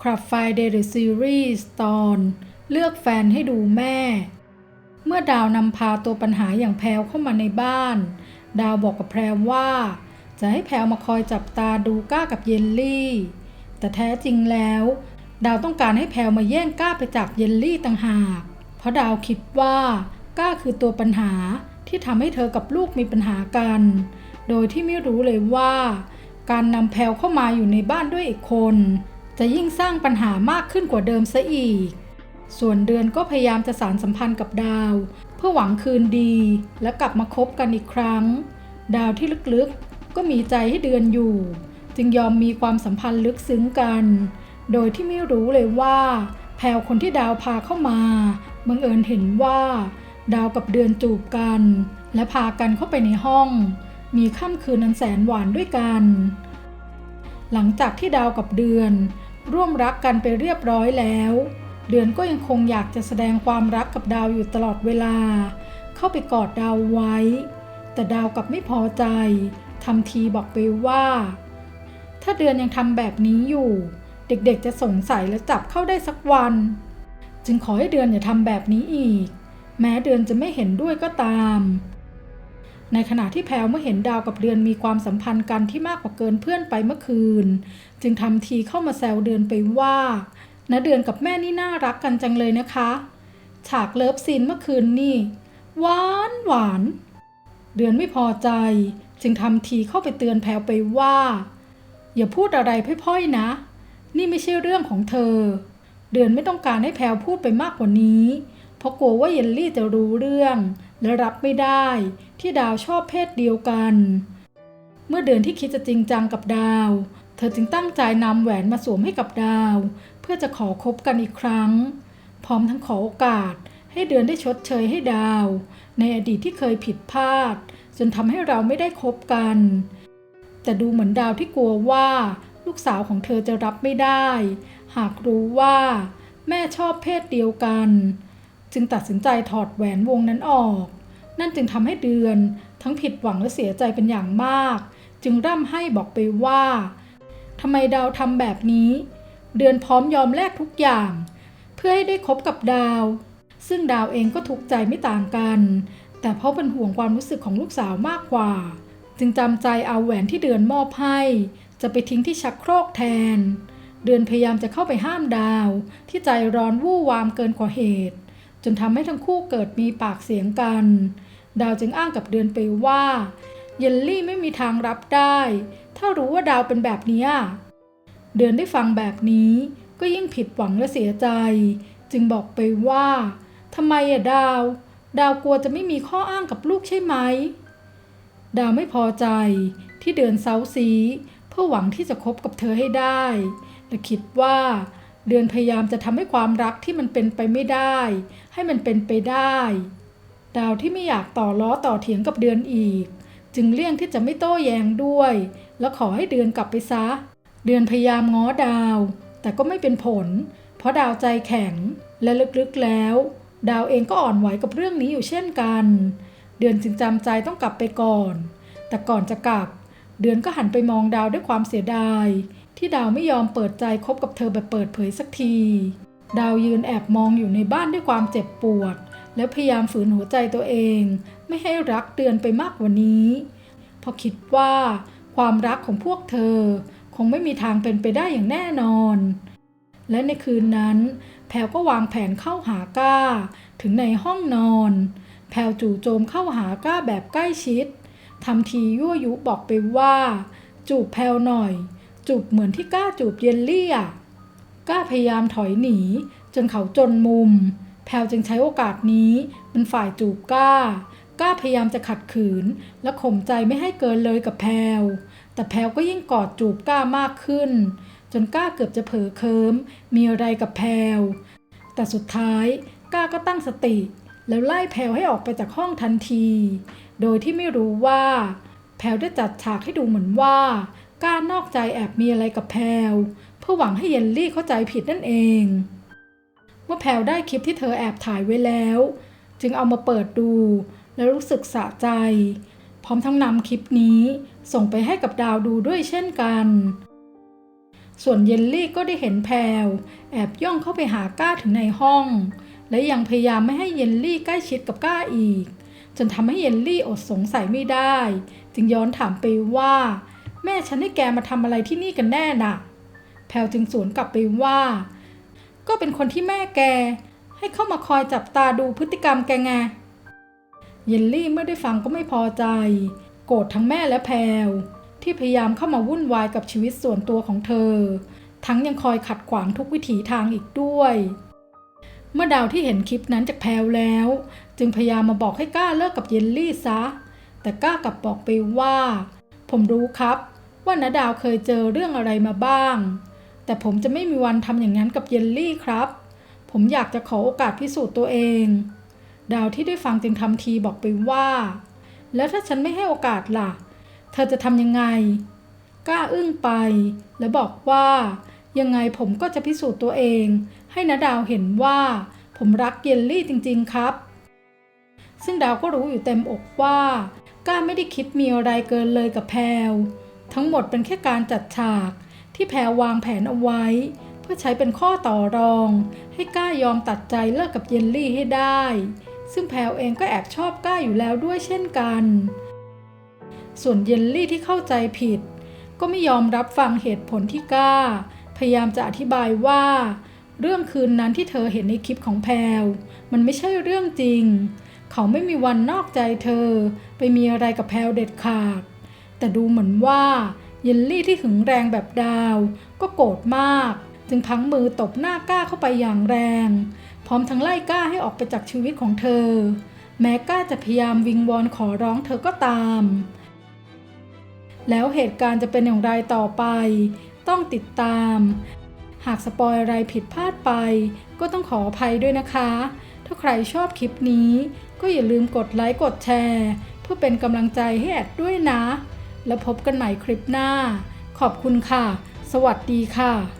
Club Friday The Series ตอน เลือกแฟนให้ดูแม่ เมื่อดาวนำพาตัวปัญหาอย่างแพรวเข้ามาในบ้าน ดาวบอกกับแพรวว่า จะให้แพรวมาคอยจับตาดูก้ากับเยลลี่ แต่แท้จริงแล้ว ดาวต้องการให้แพรวมาแย่งก้าไปจากเยลลี่ต่างหาก เพราะดาวคิดว่าก้าคือตัวปัญหาที่ทำให้เธอกับลูกมีปัญหากัน โดยที่ไม่รู้เลยว่า การนำแพลวเข้ามาอยู่ในบ้านด้วยอีกคน จะยิ่งสร้างปัญหามากขึ้นกว่าเดิมซะอีก ส่วนเดือนก็พยายามจะสารสัมพันธ์กับดาว เพื่อหวังคืนดี และกลับมาคบกันอีกครั้ง ดาวที่ลึกๆ ก็มีใจให้เดือนอยู่ จึงยอมมีความสัมพันธ์ลึกซึ้งกัน โดยที่ไม่รู้เลยว่า แพลวคนที่ดาวพาเข้ามา บังเอิญเห็นว่า ดาวกับเดือนจูบกัน และพากันเข้าไปในห้อง มีค่ำคืนอันแสนหวานด้วยกันหลังจากที่ดาวกับเดือน ร่วมรักกันไปเรียบร้อยแล้ว เดือนก็ยังคงอยากจะแสดงความรักกับดาวอยู่ตลอดเวลา เข้าไปกอดดาวไว้ แต่ดาวกลับไม่พอใจทำทีบอกไปว่า ถ้าเดือนยังทำแบบนี้อยู่ เด็กๆจะสงสัยและจับเข้าได้สักวัน จึงขอให้เดือนอย่าทำแบบนี้อีก แม้เดือนจะไม่เห็นด้วยก็ตาม ในขณะที่แพลวเมื่อเห็นดาวกับเดือนมีความสัมพันธ์กันที่มากกว่าเกินเพื่อนไปเมื่อคืน จึงทำทีเข้ามาแซวเดือนไปว่าณเดือนกับแม่นี่น่ารักกันจังเลยนะคะ ฉากเลิฟซีนเมื่อคืนนี่หวานหวาน เดือนไม่พอใจ จึงทำทีเข้าไปเตือนแพลวไปว่า อย่าพูดอะไรพ่อยๆนะ นี่ไม่ใช่เรื่องของเธอ เดือนไม่ต้องการให้แพลวพูดไปมากกว่านี้ เพราะกลัวว่าเยลลี่จะรู้เรื่องและรับไม่ได้ ที่ดาวชอบเพศเดียวกัน เมื่อเดือนที่คิดจะจริงจังกับดาว เธอจึงตั้งใจนำแหวนมาสวมให้กับดาว เพื่อจะขอคบกันอีกครั้ง พร้อมทั้งขอโอกาสให้เดือนได้ชดเชยให้ดาว ในอดีตที่เคยผิดพลาด จนทำให้เราไม่ได้คบกัน แต่ดูเหมือนดาวที่กลัวว่า ลูกสาวของเธอจะรับไม่ได้ หากรู้ว่า แม่ชอบเพศเดียวกัน จึงตัดสินใจถอดแหวนวงนั้นออก นั่นจึงทำให้เดือน ทั้งผิดหวังและเสียใจเป็นอย่างมาก จึงร่ำให้บอกไปว่าทำไมดาวทำแบบนี้ เดือนพร้อมยอมแลกทุกอย่าง เพื่อให้ได้คบกับดาว ซึ่งดาวเองก็ทุกข์ใจไม่ต่างกัน แต่เพราะเป็นห่วงความรู้สึกของลูกสาวมากกว่า จึงจำใจเอาแหวนที่เดือนมอบให้ จะไปทิ้งที่ชักโครกแทน เดือนพยายามจะเข้าไปห้ามดาว ที่ใจร้อนวู่วามเกินกว่าเหตุ จนทำให้ทั้งคู่เกิดมีปากเสียงกัน ดาวจึงอ้างกับเดือนไปว่า เยลลี่ไม่มีทางรับได้ ถ้ารู้ว่าดาวเป็นแบบนี้ เดือนได้ฟังแบบนี้ก็ยิ่งผิดหวังและเสียใจ จึงบอกไปว่าทำไมอะดาว ดาวกลัวจะไม่มีข้ออ้างกับลูกใช่ไหม ดาวไม่พอใจที่เดือนเซาซีเพื่อหวังที่จะคบกับเธอให้ได้ และคิดว่าเดือนพยายามจะทำให้ความรักที่มันเป็นไปไม่ได้ ให้มันเป็นไปได้ ดาวที่ไม่อยากต่อล้อต่อเถียงกับเดือนอีก จึงเลี่ยงที่จะไม่โต้แย้งด้วย แล้วขอให้เดือนกลับไปซะ เดือนพยายามง้อดาว แต่ก็ไม่เป็นผล เพราะดาวใจแข็งและลึกๆแล้ว ดาวเองก็อ่อนไหวกับเรื่องนี้อยู่เช่นกัน เดือนจึงจำใจต้องกลับไปก่อน แต่ก่อนจะกลับ เดือนก็หันไปมองดาวด้วยความเสียดาย ที่ดาวไม่ยอมเปิดใจคบกับเธอแบบเปิดเผยสักที ดาวยืนแอบมองอยู่ในบ้านด้วยความเจ็บปวด แล้วพยายามฝืนหัวใจตัวเอง ไม่ให้รักเดือนไปมากกว่านี้ เพราะคิดว่าความรักของพวกเธอ คงไม่มีทางเป็นไปได้อย่างแน่นอน และในคืนนั้น แพลก็วางแผนเข้าหาก้า ถึงในห้องนอน แพลจู่โจมเข้าหาก้าแบบใกล้ชิดทำทียั่วยุบอกไปว่า จูบแพลหน่อย จูบเหมือนที่ก้าจูบเยลลี่อะก้าพยายามถอยหนี จนเขาจนมุม พลวจึงใช้โอกาสนี้เป็นฝ่ายจูบก้า ก้าพยายามจะขัดขืน และข่มใจไม่ให้เกินเลยกับแพลวแต่แพลวก็ยิ่งกอดจูบก้ามากขึ้น จนก้าเกือบจะเผลอเคิมมีอะไรกับแพลวแต่สุดท้ายก้าก็ตั้งสติ แล้วไล่แพลวให้ออกไปจากห้องทันที โดยที่ไม่รู้ว่า แพลวได้จัดฉากให้ดูเหมือนว่า ก้านอกใจแอบมีอะไรกับแพลวเพื่อหวังให้เยลลี่เข้าใจผิดนั่นเอง เมื่อแพลวได้คลิปที่เธอแอบถ่ายไว้แล้ว จึงเอามาเปิดดู แล้วรู้สึกสะใจ พร้อมทั้งนำคลิปนี้ส่งไปให้กับดาวดูด้วยเช่นกัน ส่วนเยลลี่ก็ได้เห็นแพรวแอบย่องเข้าไปหาก้าถึงในห้อง และยังพยายามไม่ให้เยลลี่ใกล้ชิดกับก้าอีก จนทำให้เยลลี่อดสงสัยไม่ได้ จึงย้อนถามไปว่า แม่ฉันให้แกมาทำอะไรที่นี่กันแน่น่ะแพลวจึงสวนกลับไปว่า ก็เป็นคนที่แม่แก ให้เข้ามาคอยจับตาดูพฤติกรรมแกไงเยลลี่เมื่อได้ฟังก็ไม่พอใจ โกรธทั้งแม่และแพลวที่พยายามเข้ามาวุ่นวายกับชีวิตส่วนตัวของเธอ ทั้งยังคอยขัดขวางทุกวิถีทางอีกด้วย เมื่อดาวที่เห็นคลิปนั้นจากแพลวแล้ว จึงพยายามมาบอกให้ก้าเลิกกับเยลลี่ซะ แต่ก้ากลับบอกไปว่า ผมรู้ครับ ว่านาดาวเคยเจอเรื่องอะไรมาบ้าง แต่ผมจะไม่มีวันทำอย่างนั้นกับเยลลี่ครับ ผมอยากจะขอโอกาสพิสูจน์ตัวเอง ดาวที่ได้ฟังจึงทำทีบอกไปว่า แล้วถ้าฉันไม่ให้โอกาสล่ะ เธอจะทำยังไง กล้าอึ้งไป และบอกว่า ยังไงผมก็จะพิสูจน์ตัวเอง ให้นาดาวเห็นว่า ผมรักเยลลี่จริง ๆ ครับ ซึ่งดาวก็รู้อยู่เต็มอกว่า ก้าไม่ได้คิดมีอะไรเกินเลยกับแพลวทั้งหมดเป็นแค่การจัดฉาก ที่แพลวางแผนเอาไว้ เพื่อใช้เป็นข้อต่อรอง ให้ก้ายอมตัดใจเลิกกับเยลลี่ให้ได้ ซึ่งแพลวเองก็แอบชอบก้าอยู่แล้วด้วยเช่นกัน ส่วนเยลลี่ที่เข้าใจผิด ก็ไม่ยอมรับฟังเหตุผลที่ก้า พยายามจะอธิบายว่า เรื่องคืนนั้นที่เธอเห็นในคลิปของแพลวมันไม่ใช่เรื่องจริง เขาไม่มีวันนอกใจเธอ ไปมีอะไรกับแพลวเด็ดขาดแต่ดูเหมือนว่า เยลลี่ที่หึงแรงแบบดาว ก็โกรธมาก จึงพังมือตบหน้าก้าเข้าไปอย่างแรง พร้อมทั้งไล่ก้าให้ออกไปจากชีวิตของเธอ แม้ก้าจะพยายามวิงวอนขอร้องเธอก็ตาม แล้วเหตุการณ์จะเป็นอย่างไรต่อไป ต้องติดตาม หากสปอยอะไรผิดพลาดไป ก็ต้องขออภัยด้วยนะคะ ถ้าใครชอบคลิปนี้ ก็อย่าลืมกดไลค์กดแชร์ เพื่อเป็นกำลังใจให้แอดด้วยนะ แล้วพบกันใหม่คลิปหน้า ขอบคุณค่ะ สวัสดีค่ะ